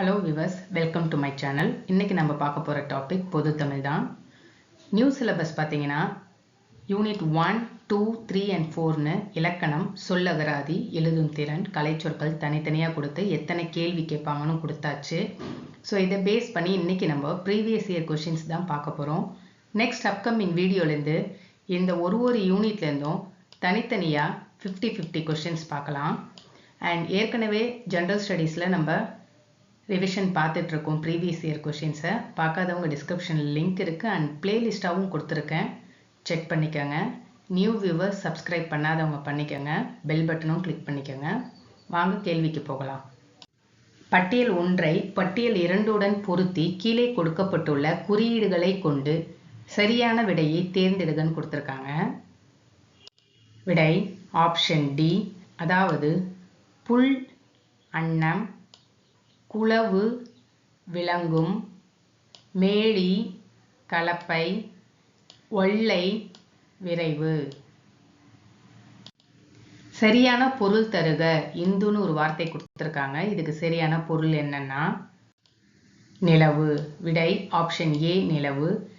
Hello viewers welcome to my channel இன்றைக்கி நம்ம பார்க்க போகிற டாபிக் பொது தமிழ் தான். நியூ சிலபஸ் பார்த்தீங்கன்னா unit one two three and ஃபோர்னு இலக்கணம் சொல்லகராதி எழுதும் திறன் கலைச்சொற்கள் தனித்தனியாக கொடுத்து எத்தனை கேள்வி கேட்பாங்கன்னு கொடுத்தாச்சு. ஸோ இதை பேஸ் பண்ணி இன்றைக்கி நம்ம ப்ரீவியஸ் இயர் கொஷின்ஸ் தான் பார்க்க போகிறோம் நெக்ஸ்ட் அப்கமிங் வீடியோலேருந்து இந்த ஒரு ஒரு யூனிட்லேருந்தும் தனித்தனியாக ஃபிஃப்டி ஃபிஃப்டி கொஷின்ஸ் பார்க்கலாம். அண்ட் ஏற்கனவே ஜென்ரல் ஸ்டடீஸில் நம்ம ரிவிஷன் பார்த்துட்டு இருக்கோம் ப்ரீவியஸ் இயர் கொஷின்ஸை பார்க்காதவங்க டிஸ்கிரிப்ஷனில் லிங்க் இருக்குது அண்ட் பிளேலிஸ்ட்டாகவும் கொடுத்துருக்கேன். செக் பண்ணிக்கோங்க. நியூ வியூவர்ஸ் சப்ஸ்கிரைப் பண்ணாதவங்க பண்ணிக்கோங்க. பெல் பட்டனும் கிளிக் பண்ணிக்கோங்க. வாங்க கேள்விக்கு போகலாம். பட்டியல் ஒன்றை பட்டியல் இரண்டுடன் பொருத்தி கீழே கொடுக்கப்பட்டுள்ள குறியீடுகளை கொண்டு சரியான விடையை தேர்ந்தெடுகன்னு கொடுத்துருக்காங்க. விடை ஆப்ஷன் டி அதாவது புல் அன்னம் குளவு விளங்கும் மேடி கலப்பை ஒல்லை விரைவு. சரியான பொருள் தருக. இந்துன்னு ஒரு வார்த்தை கொடுத்துருக்காங்க. இதுக்கு சரியான பொருள் என்னன்னா நிலவு. விடை ஆப்ஷன் ஏ நிலவு.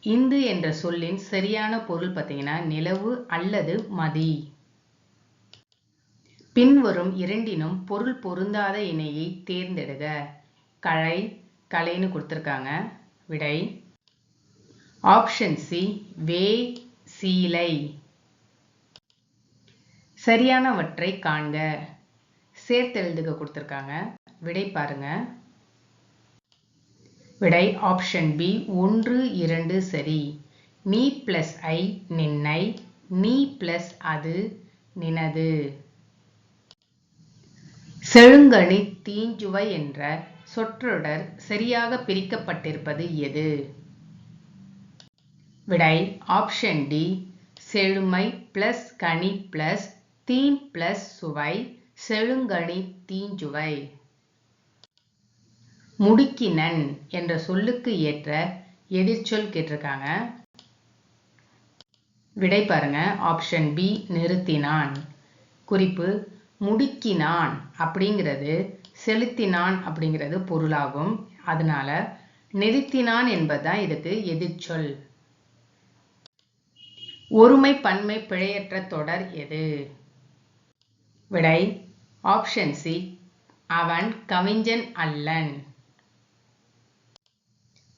இந்து என்ற சொல்லின் சரியான பொருள் பார்த்தீங்கன்னா நிலவு அல்லது மதி. பின்வரும் இரண்டினும் பொருள் பொருந்தாத இணையை தேர்ந்தெடுக. களை கலைன்னு கொடுத்துருக்காங்க. விடை. ஆப்ஷன் சி வே சீலை. சரியானவற்றை காண்க. சேர்த்தெழுதுக கொடுத்துருக்காங்க. விடை பாருங்க. விடை. ஆப்ஷன் பி ஒன்று இரண்டு சரி. நீ பிளஸ் ஐ நின்னை. நீ பிளஸ் அது நினது. செழுங்கனி தீஞ்சுவை என்ற சொற்றொடர் சரியாக பிரிக்கப்பட்டிருப்பது எது? விடை ஆப்ஷன் டி செழுமை பிளஸ் கனி பிளஸ் தீம் பிளஸ் சுவை செழுங்கனி தீஞ்சுவை. முடுக்கினன் என்ற சொல்லுக்கு ஏற்ற எதிர்ச்சொல் கேட்டிருக்காங்க. விடை பாருங்க ஆப்ஷன் பி நிறுத்தினான். குறிப்பு முடுக்கினான் அப்படிங்கிறது செலுத்தினான் அப்படிங்கிறது பொருளாகும். அதனால நிறுத்தினான் என்பதுதான் இதுக்கு எதிர்ச்சொல். ஒருமை பன்மை பிழையற்ற தொடர் எது? விடை ஆப்ஷன் சி அவன் கவிஞன் அல்லன்.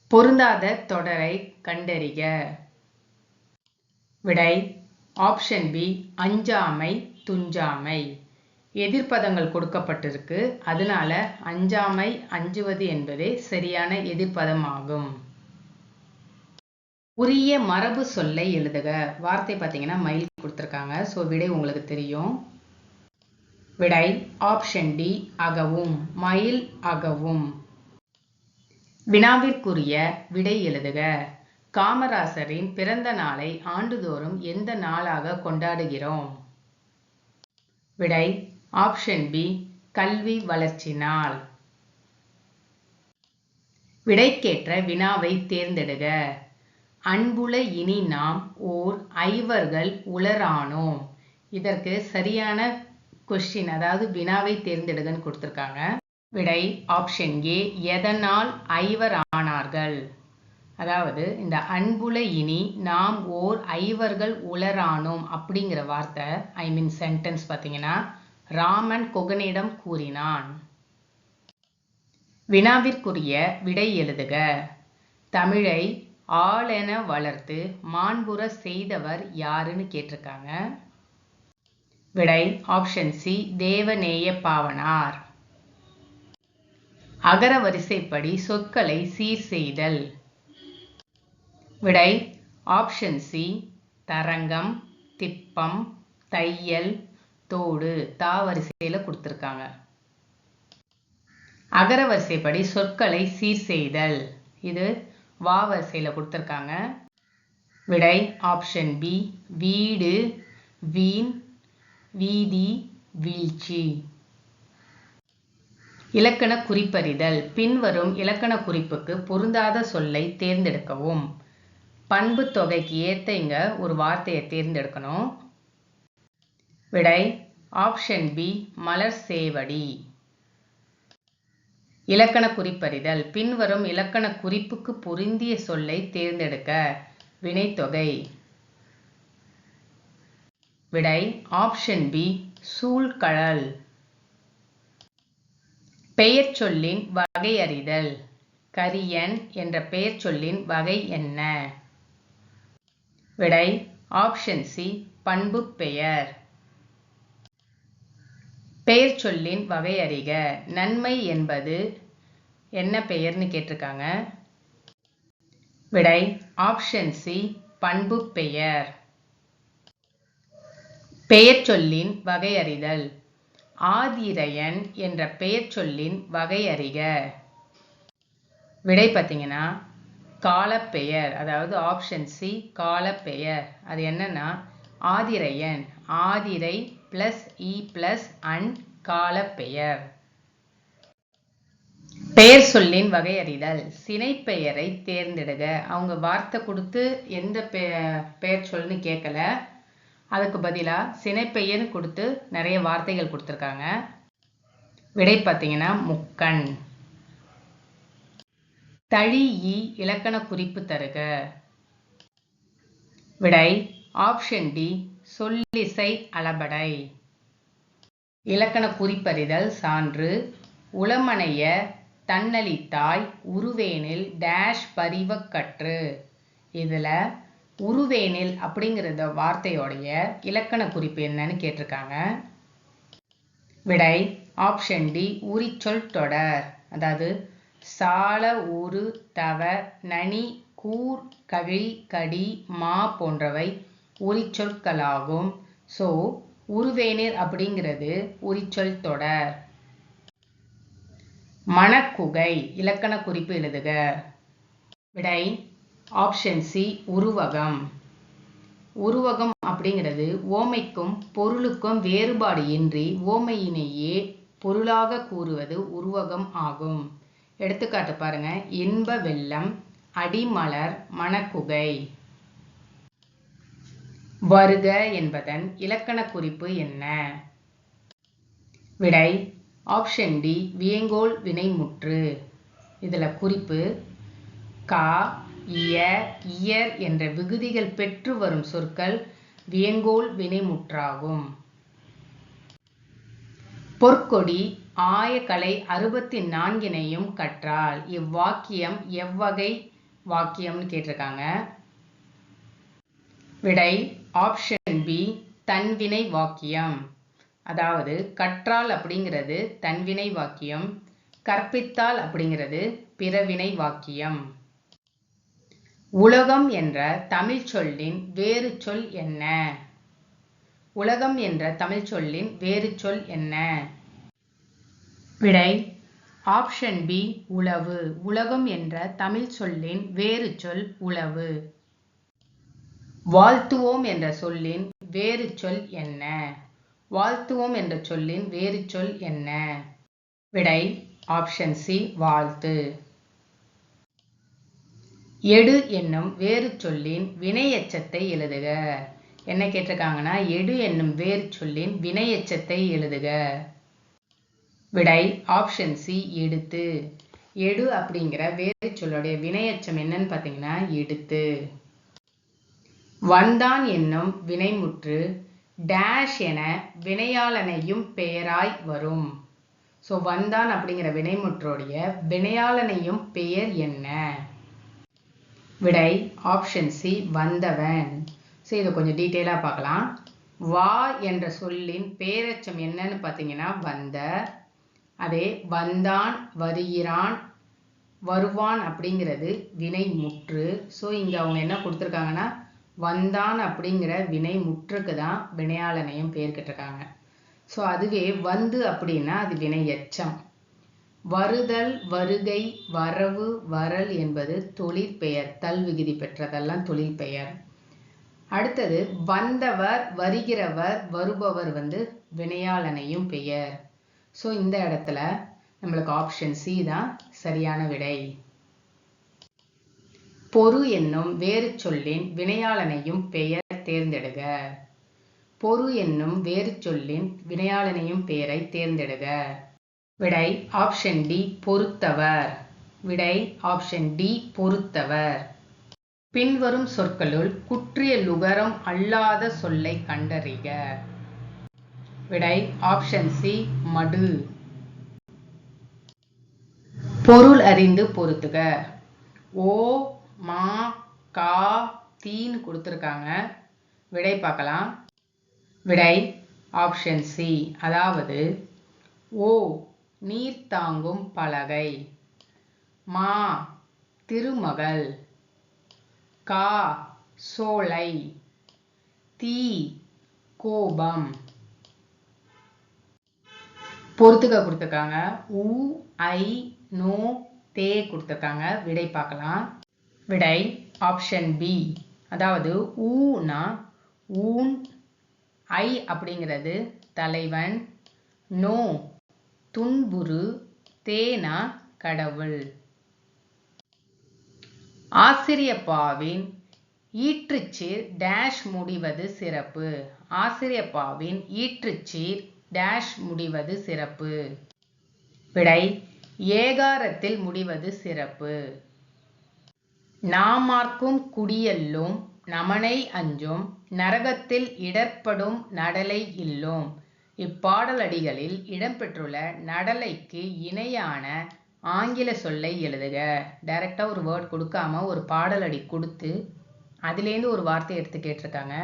பொருந்தாத தொடரை கண்டறிக. விடை ஆப்ஷன் பி அஞ்சாமை துஞ்சாமை. எதிர்ப்பதங்கள் கொடுக்கப்பட்டிருக்கு. அதனால அஞ்சாமை அஞ்சுவது என்பதே சரியான எதிர்ப்பதமாகும். உரிய மரபு சொல்லை எழுதுக. வார்த்தை பார்த்தீங்கன்னா மயில் கொடுத்துருக்காங்க. ஸோ விடை உங்களுக்கு தெரியும். விடை ஆப்ஷன் டி அகவும். மயில் அகவும். வினாவிற்குரிய விடை எழுதுக. காமராசரின் பிறந்த நாளை ஆண்டுதோறும் எந்த நாளாக கொண்டாடுகிறோம்? விடை ஆப்ஷன் பி கல்வி வளர்ச்சினால். விடைக்கேற்ற வினாவை தேர்ந்தெடுக. அன்புல இனி நாம் ஓர் ஐவர்கள் உளரானோம். இதற்கு சரியான கொஸ்டின் அதாவது வினாவை தேர்ந்தெடுகன்னு கொடுத்துருக்காங்க. விடை ஆப்ஷன் ஏ எதனால் ஐவர் ஆனார்கள்? அதாவது இந்த அன்புல இனி நாம் ஓர் ஐவர்கள் உளரானோம் அப்படிங்கிற வார்த்தை ஐ மீன் சென்டென்ஸ் பார்த்தீங்கன்னா ராமன் கொகனிடம் கூறினான். வினாவிற்குரிய விடை எழுதுக. தமிழை ஆளென வளர்த்து மாண்புற செய்தவர் யாருன்னு கேட்டிருக்காங்க. விடை ஆப்ஷன் சி தேவநேய பாவனார். அகர வரிசைப்படி சொற்களை சீர் செய்தல். விடை ஆப்ஷன் சி தரங்கம் திப்பம் தையல் தோடு தா வரிசையில் கொடுத்துருக்காங்க. அகர வரிசைப்படி சொற்களை சீர் செய்தல். இது வா வரிசையில் கொடுத்துருக்காங்க. விடை ஆப்ஷன் பி வீடு வீண் வீதி வீழ்ச்சி. இலக்கண குறிப்பறிதல். பின்வரும் இலக்கண குறிப்புக்கு பொருந்தாத சொல்லை தேர்ந்தெடுக்கவும். பண்பு தொகைக்கு ஏற்ற இங்க ஒரு வார்த்தையை தேர்ந்தெடுக்கணும். விடை ஆப்ஷன் பி மலர் சேவடி. இலக்கண குறிப்பறிதல். பின்வரும் இலக்கண குறிப்புக்கு பொருந்திய சொல்லை தேர்ந்தெடுக்க வினைத்தொகை. விடை ஆப்ஷன் பி சூழ்கழல். பெயர் சொல்லின் வகை அறிதல் கரியன் என்ற பெயர் சொல்லின் வகை என்ன? விடை ஆப்ஷன் சி பண்பு பெயர். பெயர் சொல்லின் வகை அறிக. நன்மை என்பது என்ன பெயர்னு கேட்டிருக்காங்க? விடை ஆப்ஷன் சி பண்பு பெயர். பெயர் சொல்லின் வகையறிதல் ஆதிரையன் என்ற பெயர் சொல்லின் வகை அறிக. விடை பார்த்தீங்கன்னா காலப்பெயர் அதாவது ஆப்ஷன் சி காலப்பெயர். அது என்னன்னா ஆதிரையன். ஆதிரை பிளஸ் இ பிளஸ் அண்ட் கால பெயர் பெயர் சொல்லின் வகையறிதல். சினைப்பெயரை தேர்ந்தெடுக. அவங்க வார்த்தை கொடுத்து எந்த பெயர் சொல்னு கேட்கல. அதுக்கு பதிலாக சினைப்பெயர்னு கொடுத்து நிறைய வார்த்தைகள் கொடுத்துருக்காங்க. விடை பார்த்தீங்கன்னா முக்கண். தழி இ இலக்கண குறிப்பு தருக. விடை ஆப்ஷன் டி சொல்லிசை அளபடை. இலக்கண குறிப்பறிதல் சான்று உளமனைய தன்னளித்தாய் உருவேனில் டேஷ் பரிவக்கற்று இதில் உருவேனில் அப்படிங்கிறத வார்த்தையோடைய இலக்கண குறிப்பு என்னன்னு கேட்டிருக்காங்க. விடை ஆப்ஷன் டி உரிச்சொல் தொடர். அதாவது சால உரு தவ நனி கூர் கழி கடி மா போன்றவை உரிச்சொற்களாகும். ஸோ உருவேனிர் அப்படிங்கிறது உரிச்சொல் தொடர். மணக்குகை இலக்கண குறிப்பு எழுதுக. விடை ஆப்ஷன் சி உருவகம். உருவகம் அப்படிங்கிறது ஓமைக்கும் பொருளுக்கும் வேறுபாடு இன்றி ஓமையினையே பொருளாக கூறுவது உருவகம் ஆகும். எடுத்துக்காட்டு பாருங்க. இன்ப வெள்ளம் அடிமலர் மணக்குகை வருக என்பதன் இலக்கண குறிப்பு என்ன? விடை ஆப்ஷன் டி வியங்கோல் வினைமுற்று. இதில் குறிப்பு கா இய இயர் என்ற விகுதிகள் பெற்று வரும் சொற்கள் வியங்கோல் வினைமுற்றாகும். பொற்கொடி ஆயக்கலை அறுபத்தி நான்கினையும் கற்றால் இவ்வாக்கியம் எவ்வகை வாக்கியம்னு கேட்டிருக்காங்க. விடை ஆப்ஷன் பி தன்வினை வாக்கியம். அதாவது கற்றால் அப்படிங்கிறது தன்வினை வாக்கியம் கற்பித்தால் அப்படிங்கிறது பிறவினை வாக்கியம். உலகம் என்ற தமிழ் சொல்லின் வேறு சொல் என்ன? உலகம் என்ற தமிழ் சொல்லின் வேறு சொல் என்ன? விடை ஆப்ஷன் பி உளவு. உலகம் என்ற தமிழ் சொல்லின் வேறு சொல் உளவு. வாழ்த்துவோம் என்ற சொல்லின் வேறு சொல் என்ன? வாழ்த்துவோம் என்ற சொல்லின் வேறு சொல் என்ன? விடை ஆப்ஷன் சி வாழ்த்து. எடு என்னும் வேறு சொல்லின் வினையச்சத்தை எழுதுக. என்ன கேட்டிருக்காங்கன்னா எடு என்னும் வேறு சொல்லின் வினையச்சத்தை எழுதுக. விடை ஆப்ஷன் சி எடுத்து. எடு அப்படிங்கிற வேறு சொல்லுடைய வினையச்சம் என்னன்னு பார்த்தீங்கன்னா எடுத்து. வந்தான் என்னும் வினைமுற்று டேஷ் என வினையாளனையும் பெயராய் வரும். ஸோ வந்தான் அப்படிங்கிற வினைமுற்றோடைய வினையாளனையும் பெயர் என்ன? விடை ஆப்ஷன் சி வந்தவன். ஸோ இதை கொஞ்சம் டீட்டெயிலாக பார்க்கலாம். வா என்ற சொல்லின் பேரச்சம் என்னன்னு பார்த்தீங்கன்னா வந்த. அதே வந்தான் வருகிறான் வருவான் அப்படிங்கிறது வினை முற்று ஸோ இங்கே அவங்க என்ன கொடுத்துருக்காங்கன்னா வந்தான் அப்படிங்கிற வினை முற்றுக்கு தான் வினையாளனையும் பெயர் கேட்டிருக்காங்க. ஸோ அதுவே வந்து அப்படின்னா அது வினை எச்சம் வருதல் வருகை வரவு வரல் என்பது தொழிற்பெயர் தல் விகுதி பெற்றதெல்லாம் தொழிற்பெயர் அடுத்தது வந்தவர் வருகிறவர் வருபவர் வந்து வினையாளனையும் பெயர். ஸோ இந்த இடத்துல நம்மளுக்கு ஆப்ஷன் சி தான் சரியான விடை. பொறு என்னும் வேறு சொல்லின் வினையாளனையும் பெயர் தேர்ந்தெடுக. பொறு என்னும் வேறு சொல்லின் வினையாளனையும் பெயரை தேர்ந்தெடுக. விடை ஆப்ஷன் டி பொறுத்தவர். விடை ஆப்ஷன் டி பொறுத்தவர். பின்வரும் சொற்களுள் குற்றிய லுகரம் அல்லாத சொல்லை கண்டறிக. விடை ஆப்ஷன் சி மடு. பொருள் அறிந்து பொருத்துக. ஓ மா கா தீன்னு கொடுத்துருக்காங்க. விடை பார்க்கலாம். விடை ஆப்ஷன் சி அதாவது ஓ நீர் தாங்கும் பலகை. மா திருமகள். கா சோலை. தீ கோபம். பொறுத்துக்க கொடுத்துருக்காங்க. உ ஐ நோ தே கொடுத்துருக்காங்க. விடை பார்க்கலாம். விடை ஆப்ஷன் பி அதாவது ஊனா ஊன் ஐ அப்படிங்கிறது தலைவன் நோ துன்புறு தேனா கடவுள். ஆசிரியப்பாவின் ஈற்றுச்சீர் டேஷ் முடிவது சிறப்பு. ஆசிரியப்பாவின் ஈற்றுச்சீர் டேஷ் முடிவது சிறப்பு. விடை ஏகாரத்தில் முடிவது சிறப்பு. நாமார்க்கும் குடியல்லும் நமனை அஞ்சும் நரகத்தில் இடர்ப்படும் நடலை இல்லோம். இப்பாடலடிகளில் இடம்பெற்றுள்ள நடலைக்கு இணையான ஆங்கில சொல்லை எழுதுக. டைரெக்டாக ஒரு வேர்ட் கொடுக்காம ஒரு பாடலடி கொடுத்து அதுலேருந்து ஒரு வார்த்தை எடுத்து கேட்டிருக்காங்க.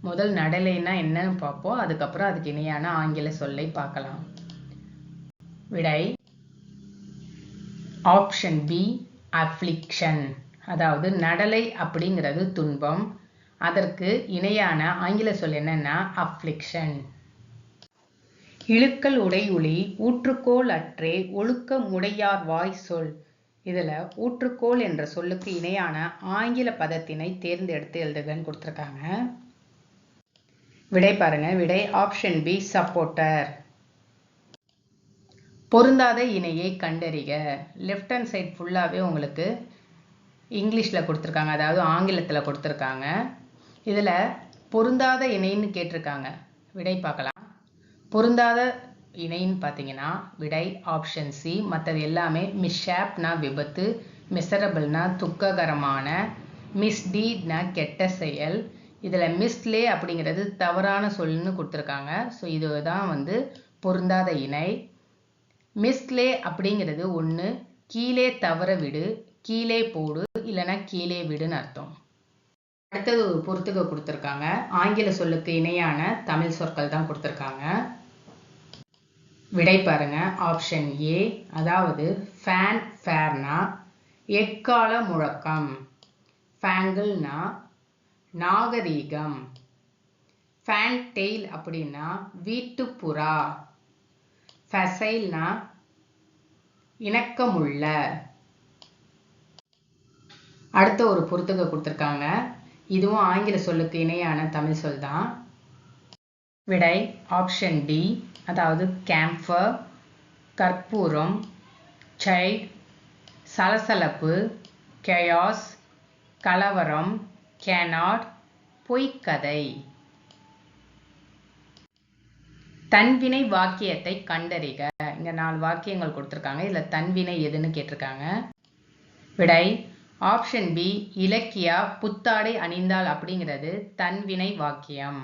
முதல் நடலைன்னா என்னன்னு பார்ப்போம். அதுக்கப்புறம் அதுக்கு இணையான ஆங்கில சொல்லை பார்க்கலாம். விடை. ஆப்ஷன் பி அஃப்ளிக்ஷன் அதாவது நடலை அப்படிங்கிறது துன்பம். அதற்கு இணையான ஆங்கில சொல் என்னன்னா அஃப்ளிக்ஷன் இழுக்கல் உடையுளி ஊற்றுக்கோள் அற்றே ஒழுக்க முடையார் வாய் சொல். இதில் ஊற்றுக்கோள் என்ற சொல்லுக்கு இணையான ஆங்கில பதத்தினை தேர்ந்தெடுத்து எழுதுகன்னு கொடுத்துருக்காங்க. விடை பாருங்க. விடை ஆப்ஷன் பி சப்போர்ட்டர் பொருந்தாத இணையை கண்டறிக. லெஃப்ட் ஹேண்ட் சைட் ஃபுல்லாகவே உங்களுக்கு இங்கிலீஷில் கொடுத்துருக்காங்க அதாவது ஆங்கிலத்தில் கொடுத்துருக்காங்க. இதில் பொருந்தாத இணைன்னு கேட்டிருக்காங்க. விடை பார்க்கலாம். பொருந்தாத இணைன்னு பார்த்தீங்கன்னா விடை ஆப்ஷன் சி மற்றது எல்லாமே மிஸ்ஷாப்னா விபத்து மிசரபிள்னா துக்ககரமான மிஸ்டீட்னா கெட்ட செயல். இதில் மிஸ்லே அப்படிங்கிறது தவறான சொல்லுன்னு கொடுத்துருக்காங்க. ஸோ இதுதான் வந்து பொருந்தாத இணை. மிஸ்லே அப்படிங்கிறது ஒன்று கீழே தவற விடு கீழே போடு இல்லைன்னா கீழே விடுன்னு அர்த்தம். அடுத்தது ஒரு பொறுத்துக்க கொடுத்துருக்காங்க. ஆங்கில சொல்லுக்கு இணையான தமிழ் சொற்கள் தான் கொடுத்துருக்காங்க. விடை பாருங்க. ஆப்ஷன் ஏ அதாவது ஃபேன் ஃபேர்னா எக்கால முழக்கம்? ஃபேங்கிள்னா நாகரீகம். ஃபேன் டெய்ல் அப்படின்னா வீட்டுப்புறா. ஃபசைல்னா இணக்கமுள்ள. அடுத்த ஒரு பொறுத்துக்க கொடுத்துருக்காங்க. இதுவும் ஆங்கில சொல்லுக்கு இணையான தமிழ் சொல் தான். விடை ஆப்ஷன் டி அதாவது கேம்ஃபர் கற்பூரம் சை சலசலப்பு கயாஸ் கலவரம் கேனாட் பொய்க்கதை. தன்வினை வாக்கியத்தை கண்டறிக. இங்கே நாலு வாக்கியங்கள் கொடுத்துருக்காங்க. இதில் தன்வினை எதுன்னு கேட்டிருக்காங்க. விடை ஆப்ஷன் பி இலக்கியா புத்தாடை அணிந்தால் அப்படிங்கிறது தன்வினை வாக்கியம்.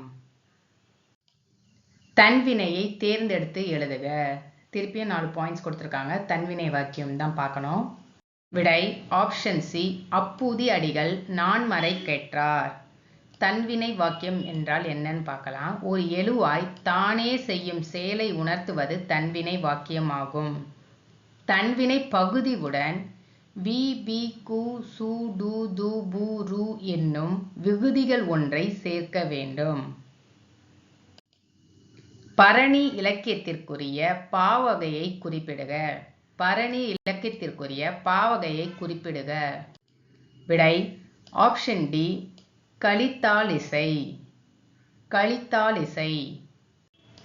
தன்வினையை தேர்ந்தெடுத்து எழுதுக. திருப்பியும் நாலு பாயிண்ட்ஸ் கொடுத்துருக்காங்க. தன்வினை வாக்கியம் தான் பார்க்கணும். விடை ஆப்ஷன் சி அப்பூதி அடிகள் நான்மறை கேட்டார் தன்வினை வாக்கியம் என்றால் என்னன்னு பார்க்கலாம். ஒரு எழுவாய் தானே செய்யும் செயலை உணர்த்துவது தன்வினை வாக்கியமாகும். தன்வினை பகுதிவுடன் வி பி கு சு டு து பு ரு என்னும் விகுதிகள் ஒன்றை சேர்க்க வேண்டும். பரணி இலக்கியத்திற்குரிய பாவகையை குறிப்பிடுக. பரணி இலக்கியத்திற்குரிய பாவகையை குறிப்பிடுக. விடை ஆப்ஷன் டி கலித்தாலிசை கலித்தாலிசை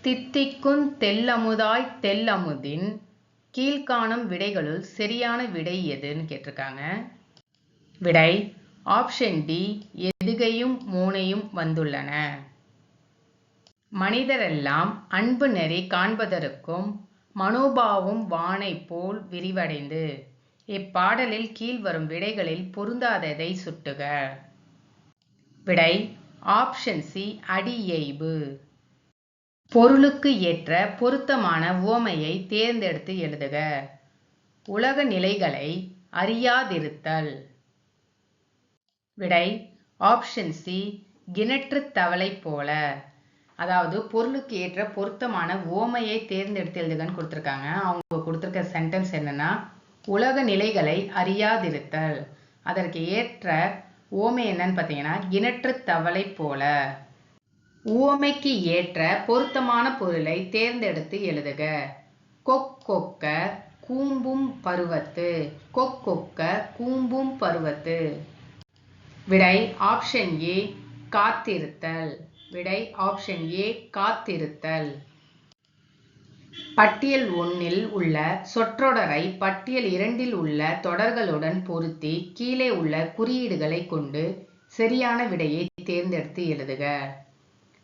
தித்திக்கும் தெல்லமுதாய் தெல்லமுதின் கீழ்காணும் விடைகளுள் சரியான விடை எதுன்னு கேட்டிருக்காங்க. விடை ஆப்ஷன் டி எதுகையும் மூனையும் வந்துள்ளன. மனிதரெல்லாம் அன்பு நெறி காண்பதற்கும் மனோபாவும் வானைப் போல் விரிவடைந்து இப்பாடலில் கீழ்வரும் விடைகளில் பொருந்தாததை சுட்டுக. விடை ஆப்ஷன் சி அடியெய்பு. பொருளுக்கு ஏற்ற பொருத்தமான உவமையை தேர்ந்தெடுத்து எழுதுக. உலக நிலைகளை அறியாதிருத்தல். விடை ஆப்ஷன் சி கிணற்று தவளை போல. அதாவது பொருளுக்கு ஏற்ற பொருத்தமான ஓமையை தேர்ந்தெடுத்து எழுதுகன்னு கொடுத்துருக்காங்க. அவங்க கொடுத்துருக்க சென்டென்ஸ் என்னன்னா உலக நிலைகளை அறியாதிருத்தல். அதற்கு ஏற்ற ஓமை என்னன்னு பார்த்தீங்கன்னா கிணற்று தவளை போல. உவமைக்கு ஏற்ற பொருத்தமான பொருளை தேர்ந்தெடுத்து எழுதுக. கொக்கொக்க கூம்பும் பருவத்து. கொக்கொக்க கூம்பும் பருவத்து. விடை ஆப்ஷன் ஏ காத்திருத்தல். விடை ஆப்ஷன் ஏ காத்திருத்தல். பட்டியல் ஒன்னில் உள்ள சொற்றொடரை பட்டியல் இரண்டில் உள்ள தொடர்களுடன் பொருத்தி கீழே உள்ள குறியீடுகளை கொண்டு சரியான விடையை தேர்ந்தெடுத்து எழுதுக.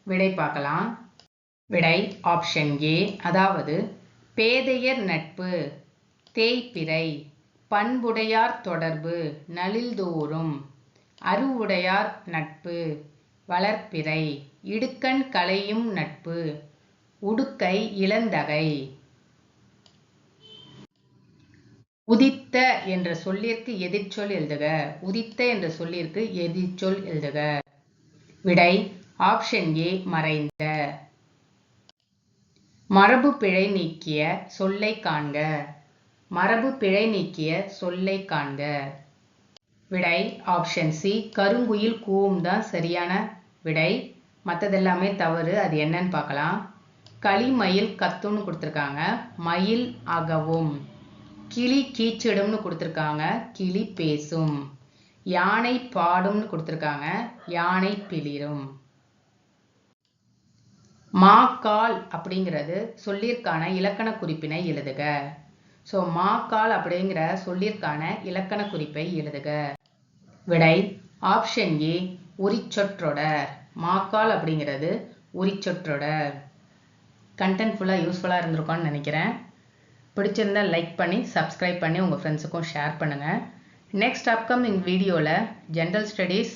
விடை பார்க்கலாம். விடை ஆப்ஷன் ஏ அதாவது பேதையர் நட்பு தேய்பிறை பண்புடையார் தொடர்பு நலில்தோறும் அருவுடையார் நட்பு வளர்ப்பிறை இடுக்கண் கலையும் நட்பு உடுக்கை இளந்தகை. உதித்த என்ற சொல்லிற்கு எதிர்ச்சொல் எழுதுக. உதித்த என்ற சொல்லிற்கு எதிர்ச்சொல் எழுதுக. விடை ஆப்ஷன் ஏ மறைந்த. மரபு பிழை நீக்கிய சொல்லை காண்க. மரபு பிழை நீக்கிய சொல்லை காண்க. விடை ஆப்ஷன் சி கருங்குயில் கூவும் தான் சரியான விடை. மற்றதெல்லாமே தவறு அது என்னன்னு பார்க்கலாம். களிமயில் கத்துன்னு கொடுத்துருக்காங்க. மயில் அகவும். கிளி கீச்சிடும்னு கொடுத்துருக்காங்க. கிளி பேசும். யானை பாடும்னு கொடுத்துருக்காங்க. யானை பிளிரும். மாக்கால் அப்படிங்கிறது சொல்லிற்கான இலக்கண குறிப்பினை எழுதுக. ஸோ மாக்கால் அப்படிங்கிற சொல்லிற்கான இலக்கண குறிப்பை எழுதுக. விடை ஆப்ஷன் ஏ உரிச்சொற்றொடர். மாக்கால் அப்படிங்கிறது உரிச்சொற்றொடர். கண்டென்ட் ஃபுல்லாக யூஸ்ஃபுல்லாக இருந்திருக்கும்னு நினைக்கிறேன். பிடிச்சிருந்தா லைக் பண்ணி சப்ஸ்கிரைப் பண்ணி உங்கள் ஃப்ரெண்ட்ஸுக்கும் ஷேர் பண்ணுங்கள் நெக்ஸ்ட் அப்கமிங் வீடியோவில் ஜென்ரல் ஸ்டடீஸ்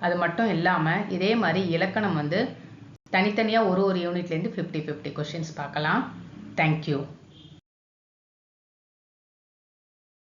அது மட்டும் இல்லாமல் இதே மாதிரி இலக்கணம் வந்து தனித்தனியாக ஒரு ஒரு யூனிட்லேருந்து ஃபிஃப்டி ஃபிஃப்டி கொஷின்ஸ் பார்க்கலாம். Thank you